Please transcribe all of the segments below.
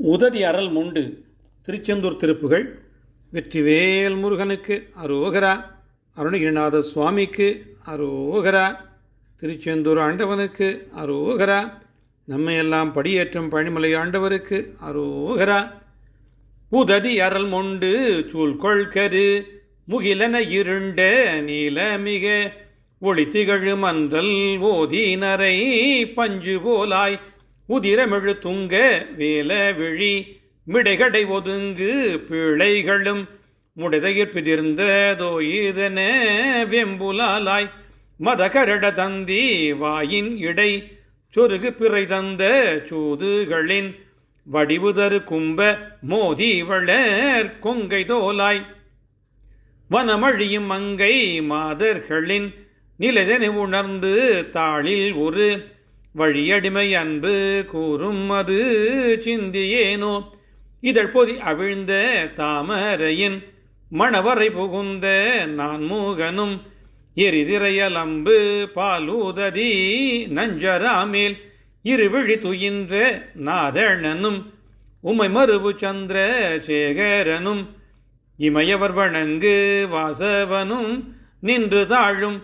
உததி அறல் முண்டு. திருச்செந்தூர் திருப்புகள் வெற்றிவேல் முருகனுக்கு அரோகரா. அருணகிரிநாத சுவாமிக்கு அரோகரா. திருச்செந்தூர் ஆண்டவனுக்கு அரோகரா. நம்மையெல்லாம் படியேற்றும் பழிமலை ஆண்டவருக்கு அரோகரா. உததி அறல் முண்டு சூழ்கொள்கரு முகிலன இருண்ட நீலமிக. ஒளி திகழு மன்றல் ஓதினரை பஞ்சு போலாய். உதிரமிழு துங்க வேல விழி மிடைகடை ஒதுங்கு பிழைகளும் முடைதயிர் பிதிர்ந்ததோ இதன வெம்புலாலாய் மதகரட தந்தி வாயின் இடை சொருகு பிறை தந்த சூதுகளின் வடிவுதரு கும்ப மோதி வளர் கொங்கை தோலாய். வனமழியும் மங்கை மாதர்களின் நிலைதனை உணர்ந்து தாளில் ஒரு வழியடிமை அன்பு கூறும் அது சிந்தியேனோ? இதழ்பொதி அவிழ்ந்த தாமரையின் மணவரை புகுந்த நான் மூகனும் எரிதிரையலம்பு பாலூததி நஞ்சராமேல் இருவிழி துயின்ற நாரணனும் உமை மருவு சந்திர சேகரனும் இமயவர் வணங்கு வாசவனும் நின்று தாழும்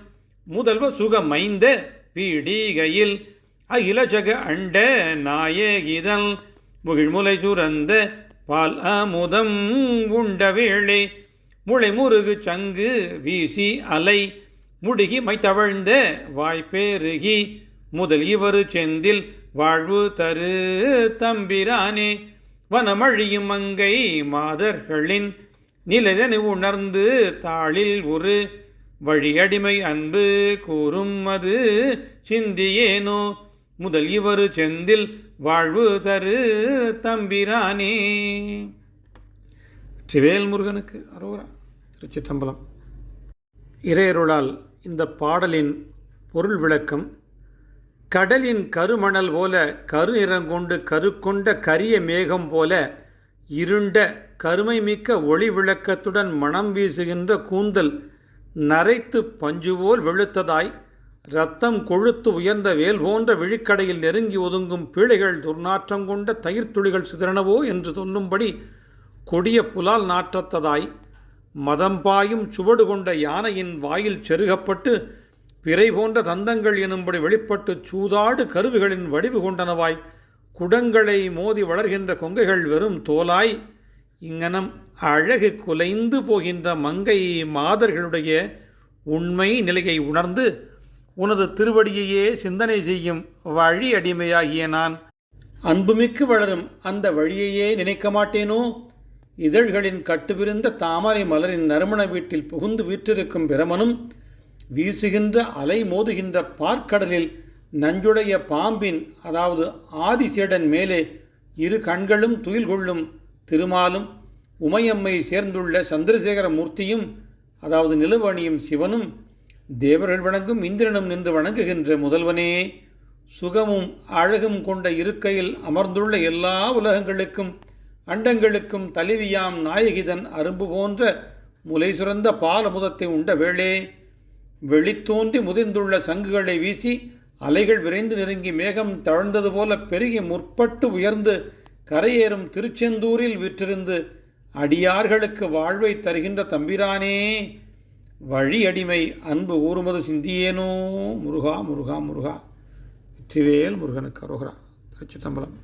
முதல்வ சுகமைந்த பீடிகையில் அகிலஜக அண்ட நாயகிதல் முகிழ்முலை சுரந்த பால் அமுதம் உண்ட வேளை. முளை முருகு சங்கு வீசி அலை. முடுகி மைத்தவழ்ந்த வாய்ப்பேருகி முதல் இவரு செந்தில் வாழ்வு தரு தம்பிரானே. வனமழியும் மங்கை மாதர்களின் நிலைதனை உணர்ந்து தாளில் ஒரு வழியடிமை அன்பு கூறும் அது சிந்தியேனோ. முதல் இவரு செந்தில் வாழ்வு தரு தம்பிரானே. சிவேல் முருகனுக்கு அரோரா திருச்சிற்றம்பலம். இறையருளால் இந்த பாடலின் பொருள் விளக்கம் கடலின் கருமணல் போல கரு நிறங்கொண்டு கருக்கொண்ட கரிய மேகம் போல இருண்ட கருமை மிக்க ஒளி விளக்கத்துடன் மனம் வீசுகின்ற கூந்தல் நரைத்து பஞ்சுவோல் வெளுத்ததாய் ரத்தம் கொழுத்து உயர்ந்த வேல் போன்ற விழிக்கடையில் நெருங்கி ஒதுங்கும் பீழைகள் துர்நாற்றம் கொண்ட தயிர்த்துளிகள் சிதறனவோ என்று தொன்னும்படி கொடிய புலால் நாற்றத்ததாய் மதம் பாயும் சுவடு கொண்ட யானையின் வாயில் செருகப்பட்டு பிறை போன்ற தந்தங்கள் எனும்படி வெளிப்பட்டு சூதாடு கருவிகளின் வடிவு கொண்டனவாய் குடங்களை மோதி வளர்கின்ற கொங்கைகள் வெறும் தோலாய் இங்கனம் அழகு குலைந்து போகின்ற மங்கை மாதர்களுடைய உண்மை நிலையை உணர்ந்து உனது திருவடியையே சிந்தனை செய்யும் வழி அடிமையாகிய நான். அன்புமிக்கு வளரும் அந்த வழியையே நினைக்க மாட்டேனோ? இதழ்களின் கட்டுவிருந்த தாமரை மலரின் நறுமண வீட்டில் புகுந்து வீற்றிருக்கும் பிரமனும் வீசுகின்ற அலை மோதுகின்ற பார்க்கடலில் நஞ்சுடைய பாம்பின் அதாவது ஆதிசேடன் மேலே இரு கண்களும் துயில் கொள்ளும் திருமாலும் உமையம்மை சேர்ந்துள்ள சந்திரசேகர மூர்த்தியும் அதாவது நிலுவணியும் சிவனும் தேவர்கள் வணங்கும் இந்திரனும் நின்று வணங்குகின்ற முதல்வனே சுகமும் அழகும் கொண்ட இருக்கையில் அமர்ந்துள்ள எல்லா உலகங்களுக்கும் அண்டங்களுக்கும் தலைவியாம் நாயகிதன் அரும்பு போன்ற முலை சுரந்த பாலமுதத்தை உண்ட வேளே வெளித்தோன்றி முதிர்ந்துள்ள சங்குகளை வீசி அலைகள் விரைந்து நெருங்கி மேகம் தவழ்ந்தது போல பெருகி முற்பட்டு உயர்ந்து கரையேறும் திருச்செந்தூரில் விற்றிருந்து அடியார்களுக்கு வாழ்வை தருகின்ற தம்பிரானே வழியடிமை அன்பு ஊறுமது சிந்தியேனோ முருகா முருகா முருகா. வெற்றிவேல் முருகனுக்கு அருகிறா திருச்சி தம்பலம்